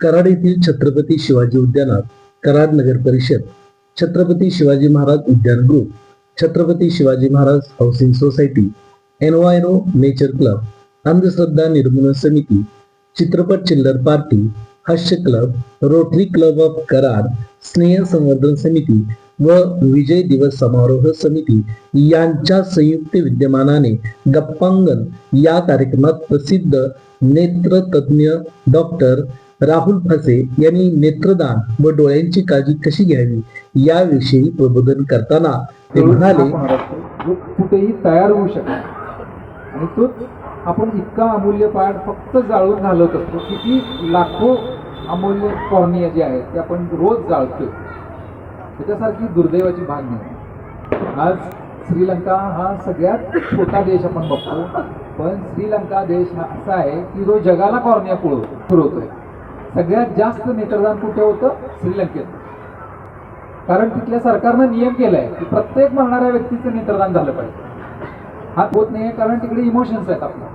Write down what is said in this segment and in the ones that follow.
कराड येथील छत्रपती शिवाजी उद्यानात कराड नगर परिषद छत्रपती शिवाजी महाराज उद्यान group Chhatrapati Shivaji Maharaj housing society enviro nature club Andhashraddha Nirmoolan Samiti चित्रपट चिल्लर पार्टी हास्य club Rotary club of Karad स्नेह संवर्धन समिती व विजय दिवस समारोह समिती यांच्या संयुक्त विद्यमानाने गप्पांगण या कार्यक्रमात प्रसिद्ध नेत्रतज्ञ डॉक्टर राहुल फसे यांनी नेत्रदान व डोळ्यांची काळजी कशी घ्यावी याविषयी प्रबोधन करताना ते म्हणाले कुठेही तयार होऊ शकतो आणि तोच आपण इतका अमूल्य पाठ फक्त जाळून घालत असतो किती लाखो अमूल्य कॉर्निया जे आहेत ते आपण रोज जाळतोय. त्याच्यासारखी दुर्दैवाची भाग नाही. आज श्रीलंका हा सगळ्यात छोटा देश आपण बघतो पण श्रीलंका देश हा असा आहे की जो जगाला कॉर्निया पुरव पुरवतोय. सगळ्यात जास्त नेत्रदान कुठे होतं? श्रीलंकेत. कारण तिथल्या सरकारनं नियम केलाय की प्रत्येक मरणाऱ्या व्यक्तीचं नेत्रदान झालं पाहिजे. हा होत नाही कारण तिकडे इमोशन्स आहेत आपल्या.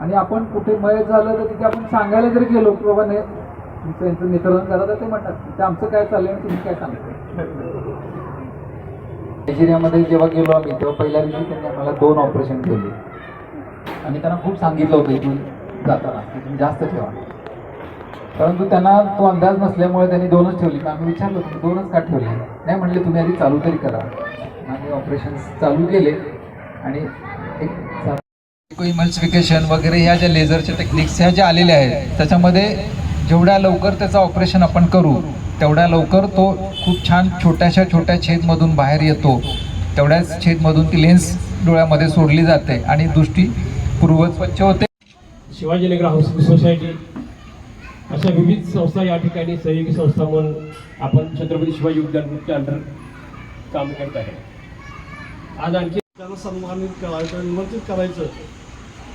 आणि आपण कुठे मयत झालं तर तिथे आपण सांगायला जरी गेलो की बाबा नाही तुमचं यांचं नेत्रदान करा तर ते म्हणतात ते आमचं काय चाललंय आणि तुम्ही काय सांगता नायजेरियामध्ये जेव्हा गेलो आम्ही तेव्हा पहिल्या दिवशी त्यांनी आम्हाला दोन ऑपरेशन केले. आणि त्यांना खूप सांगितलं होतं इथून जाताना की तुम्ही जास्त ठेवा. परंतु त्यांना तो अंदाज नसल्यामुळे त्यांनी दोनच ठेवली. मग आम्ही विचारलं तुम्ही दोनच का ठेवले? नाही म्हणले तुम्ही आधी चालू तरी करा. आम्ही ऑपरेशन चालू केले. आणि एक इमल्सिफिकेशन वगैरे ह्या ज्या लेझरच्या टेक्निक्स ह्या ज्या आलेल्या आहेत त्याच्यामध्ये जेवढ्या लवकर त्याचं ऑपरेशन आपण करू तेवढ्या लवकर तो खूप छान छोट्याशा छोट्या छेदमधून बाहेर येतो. तेवढ्याच छेदमधून ती लेन्स डोळ्यामध्ये सोडली जाते आणि दृष्टी पूर्वज स्वच्छ होते शिवाजीनगर हाऊसिंग सोसायटी अशा विविध संस्था या ठिकाणी सहयोगी संस्था म्हणून आपण छत्रपती शिवाजी उद्यान ग्रुपच्या अंडर काम करत आहे. आज आणखी त्यांना सन्मानित करायचं निमंत्रित करायचं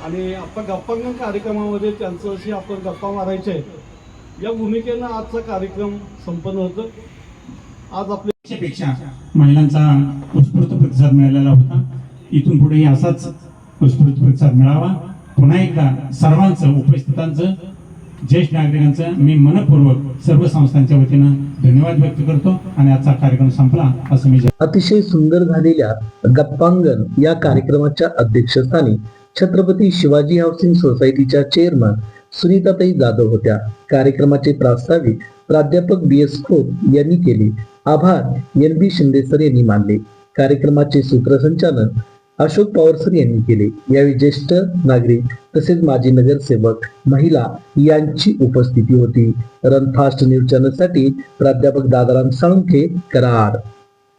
आणि आपण गप्पांगण कार्यक्रमामध्ये त्यांचं अशी आपण गप्पा मारायचे. या भूमिकेनं आजचा कार्यक्रम संपन्न होतो. आज आपले पेक्षा महिलांचा उत्स्फूर्त प्रतिसाद मिळालेला होता. इथून पुढेही असाच उत्स्फूर्त प्रतिसाद मिळावा. पुन्हा एकदा सर्वांचं उपस्थितांचं ज्येष्ठ नागरिकांचं मी मनपूर्वक सर्व संस्थांच्या वतीनं धन्यवाद व्यक्त करतो आणि आजचा कार्यक्रम संपला असं मी अतिशय सुंदर झालेल्या गप्पांगण या कार्यक्रमाच्या अध्यक्षस्थानी छत्रपती शिवाजी हाऊसिंग सोसायटीच्या चेअरमन सुनीताताई जाधव होत्या. कार्यक्रमाचे प्रास्ताविक प्राध्यापक बी एस खोत यांनी केले. आभार. एन बी शिंदे सर यांनी मानले. कार्यक्रमाचे सूत्रसंचालन अशोक पवारसर यांनी केले. यावेळी ज्येष्ठ नागरिक तसेच माजी नगरसेवक महिला यांची उपस्थिती होती. रन फास्ट न्यूज चॅनलसाठी प्राध्यापक दादाराम साळुंखे कराड.